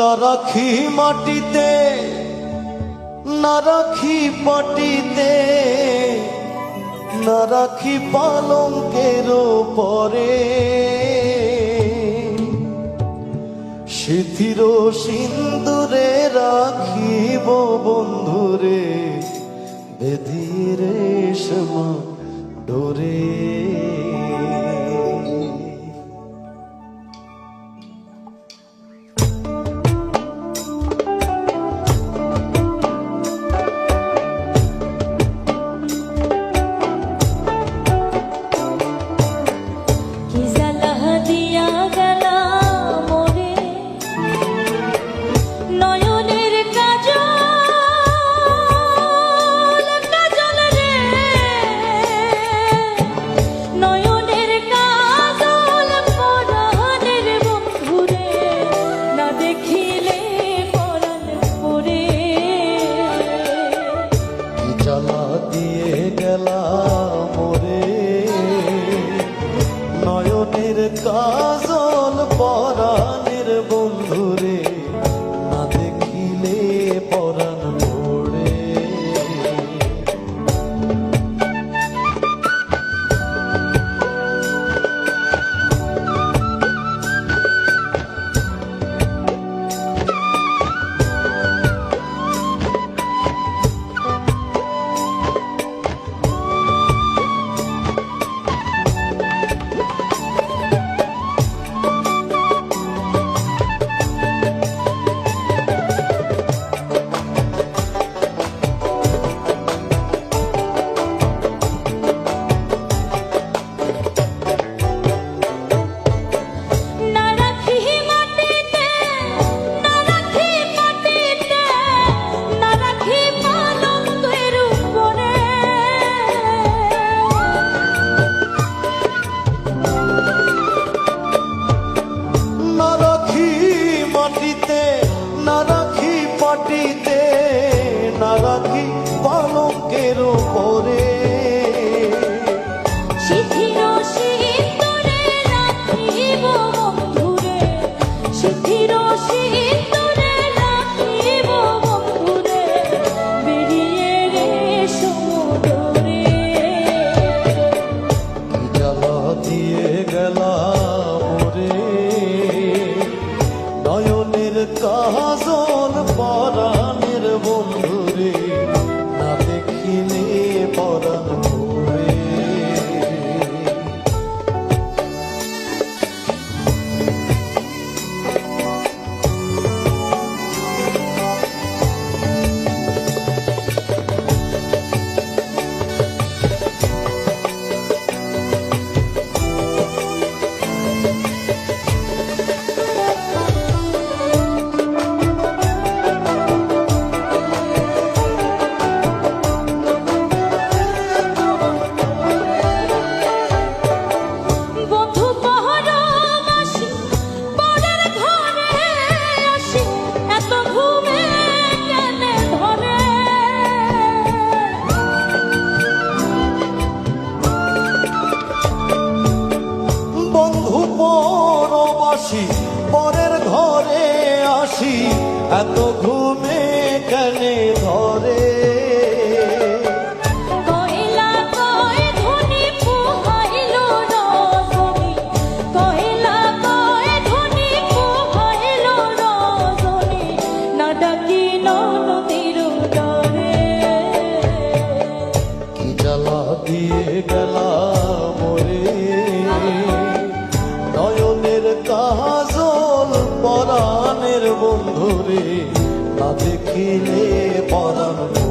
না রাখি মাটিতে, না রাখি মাটিতে না রাখি পালঙ্কের পরে শিথির সিন্দুরে রাখিব বন্ধুরে বেধিরে সমা ডোরে। গেলা পরে শিথির শীতরে রাখিব বন্ধুরে। শিথির শীতরে রাখিব বন্ধুরে। বেরিয়ে রে সমুদরে। জ্বালা দিয়ে গেলা মোরে নয়নের কাজল পরাণের বন্ধুরে পরের ঘরে আসি এত ঘুমে কেনে ধরে। কয়লা কয় ধনী পরাণের বন্ধুরে না দেখিলে পরাণ